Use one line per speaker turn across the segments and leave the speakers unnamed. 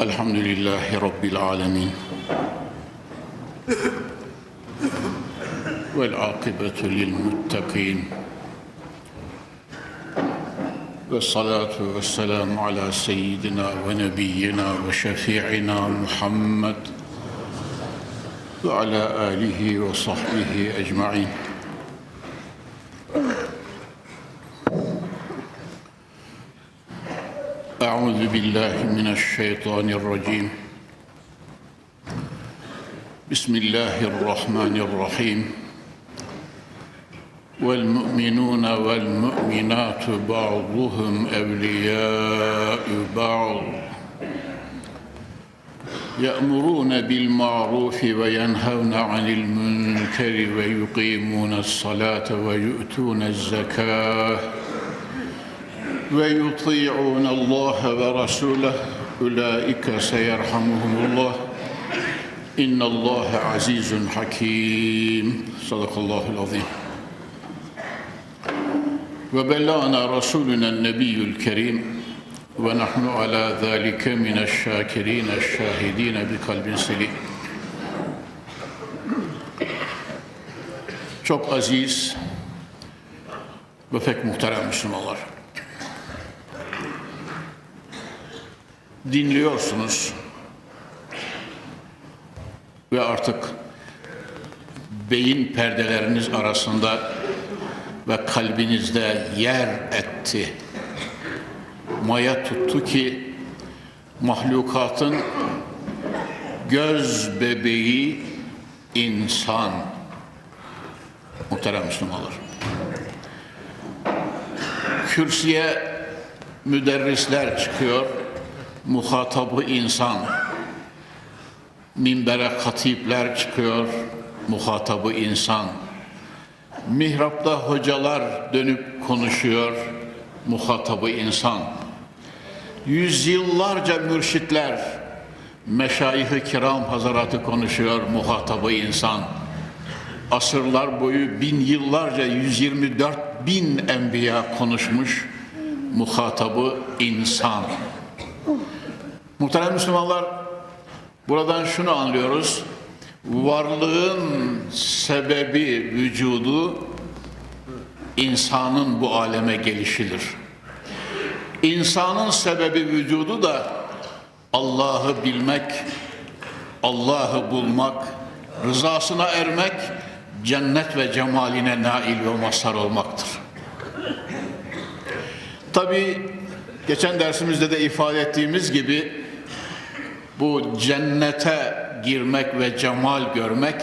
الحمد لله رب العالمين. والعاقبة للمتقين. والصلاة والسلام على سيدنا ونبينا وشفيعنا محمد وعلى آله وصحبه أجمعين. أعوذ بالله من الشيطان الرجيم. بسم الله الرحمن الرحيم. والمؤمنون والمؤمنات بعضهم أولياء بعض. يأمرون بالمعروف وينهون عن المنكر ويقيمون الصلاة ويؤتون الزكاة. ويطيعون الله ورسوله أولئك سيرحمهم الله إن الله عزيز حكيم صدق الله العظيم وبلغنا رسولنا النبي الكريم ونحن على ذلك من الشاكرين الشاهدين بقلب سليم Çok aziz ve pek muhterem Müslümanlar. Dinliyorsunuz ve artık beyin perdeleriniz arasında ve kalbinizde yer etti. Maya tuttu ki mahlukatın göz bebeği insan. Muhterem Müslümanlar. Kürsüye müderrisler çıkıyor muhatabı insan. Minbere katipler çıkıyor, muhatabı insan. Mihrapta hocalar dönüp konuşuyor, muhatabı insan. Yüzyıllarca mürşitler, meşayih-i kiram hazaratı konuşuyor, muhatabı insan. Asırlar boyu bin yıllarca 124 bin enbiya konuşmuş, muhatabı insan. Muhterem Müslümanlar, buradan şunu anlıyoruz. Varlığın sebebi vücudu insanın bu aleme gelişidir. İnsanın sebebi vücudu da Allah'ı bilmek, Allah'ı bulmak, rızasına ermek, cennet ve cemaline nail ve mazhar olmaktır. Tabi geçen dersimizde de ifade ettiğimiz gibi bu cennete girmek ve cemal görmek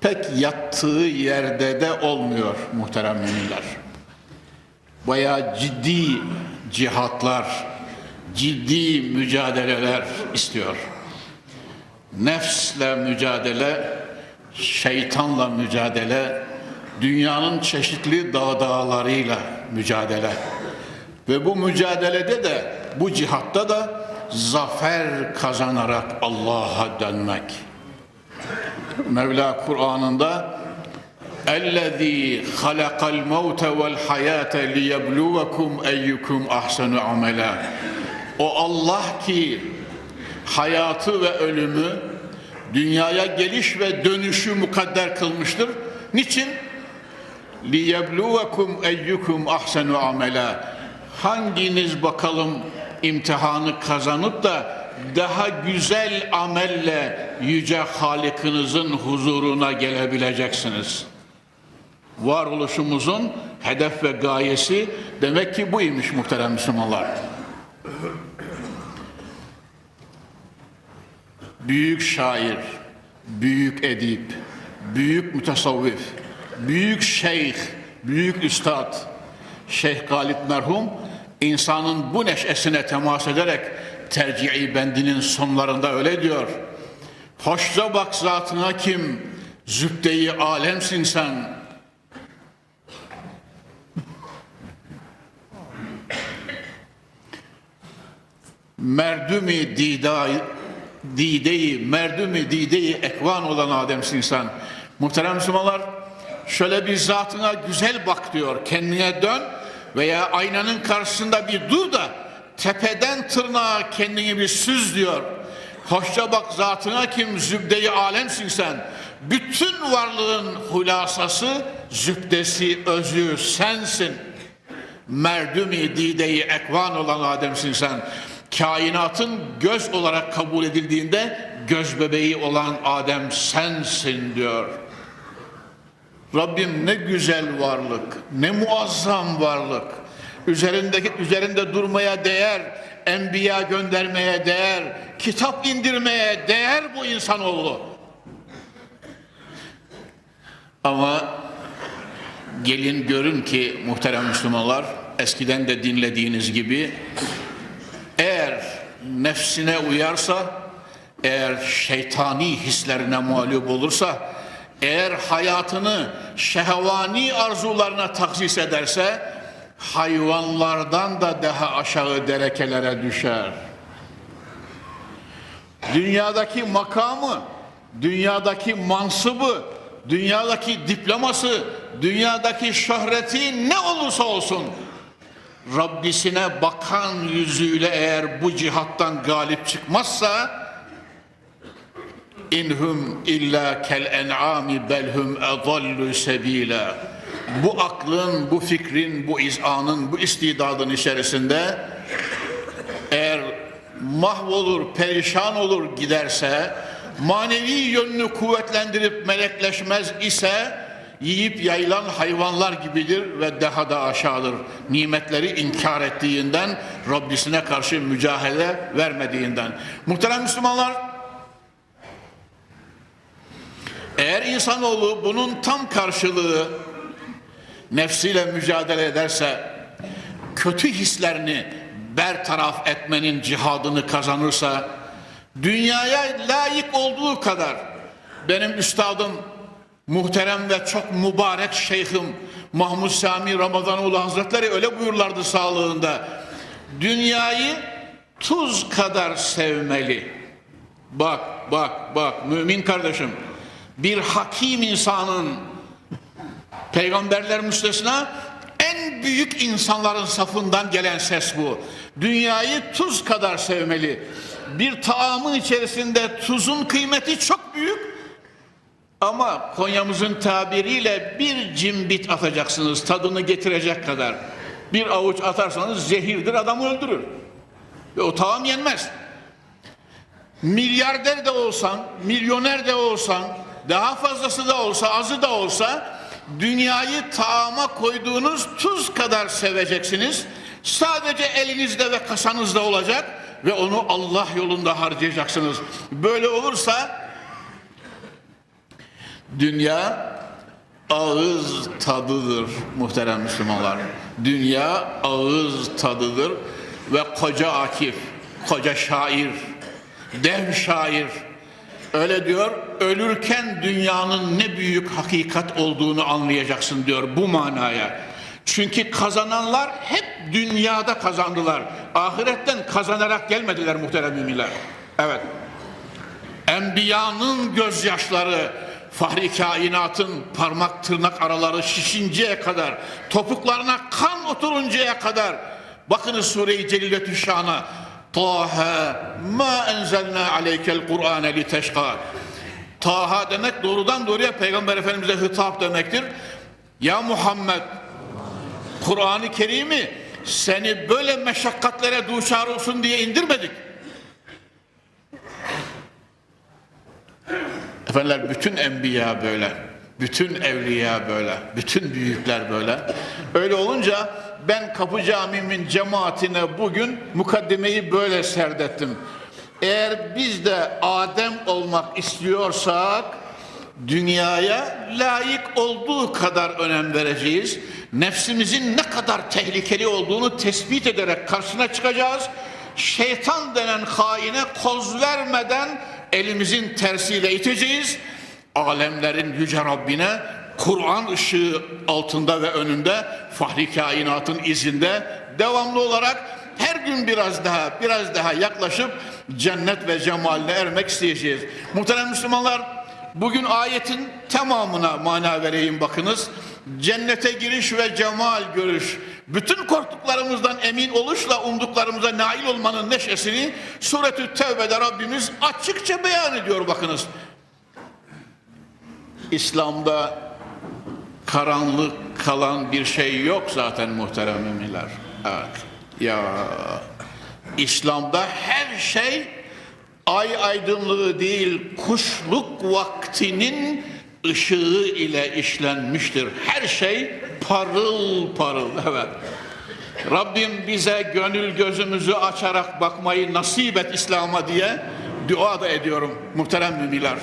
pek yattığı yerde de olmuyor muhterem müminler. Bayağı ciddi cihatlar, ciddi mücadeleler istiyor. Nefsle mücadele, şeytanla mücadele, dünyanın çeşitli dağ dağlarıyla mücadele. Ve bu mücadelede de, bu cihatta da zafer kazanarak Allah'a dönmek. Mevla Kur'an'ında اَلَّذ۪ي خَلَقَ الْمَوْتَ وَالْحَيَاةَ لِيَبْلُوَكُمْ اَيُّكُمْ اَحْسَنُ عَمَلًا O Allah ki hayatı ve ölümü, dünyaya geliş ve dönüşü mukadder kılmıştır. Niçin? لِيَبْلُوَكُمْ اَيُّكُمْ اَحْسَنُ عَمَلًا Hanginiz bakalım imtihanı kazanıp da daha güzel amelle yüce Halik'inizin huzuruna gelebileceksiniz. Varoluşumuzun hedef ve gayesi demek ki buymuş muhterem Müslümanlar. Büyük şair, büyük edip, büyük mütesavvif, büyük şeyh, büyük üstad, Şeyh Galip merhum insanın bu neşesine temas ederek tercihi bendinin sonlarında öyle diyor. Hoşça bak zatına kim, zübdeyi alemsin sen. Merdümi dida, dideyi, merdümi dideyi ekvan olan Ademsin sen. Muhterem Müslümanlar, şöyle bir zatına güzel bak diyor, kendine dön veya aynanın karşısında bir dur da tepeden tırnağa kendini bir süz diyor. Hoşça bak zatına kim zübdeyi alemsin sen. Bütün varlığın hulasası, zübdesi, özü sensin. Merdumi dideyi ekvan olan Adem'sin sen. Kainatın göz olarak kabul edildiğinde göz bebeği olan Adem sensin diyor. Rabbim ne güzel varlık, ne muazzam varlık. Üzerindeki üzerinde durmaya değer, enbiya göndermeye değer, kitap indirmeye değer bu insanoğlu. Ama gelin görün ki muhterem Müslümanlar, eskiden de dinlediğiniz gibi eğer nefsine uyarsa, eğer şeytani hislerine mağlup olursa, eğer hayatını şehvani arzularına taksis ederse, hayvanlardan da daha aşağı derekelere düşer. Dünyadaki makamı, dünyadaki mansıbı, dünyadaki diploması, dünyadaki şöhreti ne olursa olsun, Rabbisine bakan yüzüyle eğer bu cihattan galip çıkmazsa inhum illa kel en'ami belhum edallu sebila bu aklın, bu fikrin, bu izanın, bu istidadın içerisinde eğer mahvolur, perişan olur giderse manevi yönünü kuvvetlendirip melekleşmez ise yiyip yayılan hayvanlar gibidir ve daha da aşağıdır. Nimetleri inkar ettiğinden, Rabbisine karşı mücahede vermediğinden. Muhterem Müslümanlar, eğer insanoğlu bunun tam karşılığı nefsiyle mücadele ederse, kötü hislerini bertaraf etmenin cihadını kazanırsa, dünyaya layık olduğu kadar benim üstadım muhterem ve çok mübarek şeyhim Mahmud Sami Ramazanoğlu Hazretleri öyle buyurlardı sağlığında. Dünyayı tuz kadar sevmeli. Bak bak bak mümin kardeşim bir hakim insanın peygamberler müstesna en büyük insanların safından gelen ses bu. Dünyayı tuz kadar sevmeli. Bir taamın içerisinde tuzun kıymeti çok büyük. Ama Konya'mızın tabiriyle bir cimbit atacaksınız tadını getirecek kadar. Bir avuç atarsanız zehirdir adamı öldürür. Ve o taam yenmez. Milyarder de olsan, milyoner de olsan, daha fazlası da olsa, azı da olsa dünyayı taama koyduğunuz tuz kadar seveceksiniz. Sadece elinizde ve kasanızda olacak ve onu Allah yolunda harcayacaksınız. Böyle olursa Dünya ağız tadıdır muhterem Müslümanlar. Dünya ağız tadıdır ve koca Akif, koca şair, dev şair öyle diyor. Ölürken dünyanın ne büyük hakikat olduğunu anlayacaksın diyor bu manaya. Çünkü kazananlar hep dünyada kazandılar. Ahiretten kazanarak gelmediler muhterem müminler. Evet. Enbiyanın gözyaşları, Fahri kainatın parmak tırnak araları şişinceye kadar, topuklarına kan oturuncaya kadar, bakınız Sure-i Celiletü Şan'a, Taha ma enzelna aleykel Kur'ane li teşka. Taha demek doğrudan doğruya Peygamber Efendimiz'e hitap demektir. Ya Muhammed, Kur'an-ı Kerim'i seni böyle meşakkatlere duşar olsun diye indirmedik. Efendiler bütün enbiya böyle, bütün evliya böyle, bütün büyükler böyle. Öyle olunca ben Kapı Camii'min cemaatine bugün mukaddimeyi böyle serdettim. Eğer biz de Adem olmak istiyorsak dünyaya layık olduğu kadar önem vereceğiz. Nefsimizin ne kadar tehlikeli olduğunu tespit ederek karşısına çıkacağız. Şeytan denen haine koz vermeden elimizin tersiyle iteceğiz. Alemlerin yüce Rabbine Kur'an ışığı altında ve önünde fahri kainatın izinde devamlı olarak her gün biraz daha biraz daha yaklaşıp cennet ve cemaline ermek isteyeceğiz. Muhterem Müslümanlar bugün ayetin tamamına mana vereyim bakınız. Cennete giriş ve cemal görüş bütün korktuklarımızdan emin oluşla umduklarımıza nail olmanın neşesini Suretü Tevbe'de Rabbimiz açıkça beyan ediyor bakınız. İslam'da karanlık kalan bir şey yok zaten muhterem müminler. Evet. Ya İslam'da her şey ay aydınlığı değil kuşluk vaktinin ışığı ile işlenmiştir. Her şey parıl parıl. Evet. Rabbim bize gönül gözümüzü açarak bakmayı nasip et İslam'a diye dua da ediyorum muhterem müminler.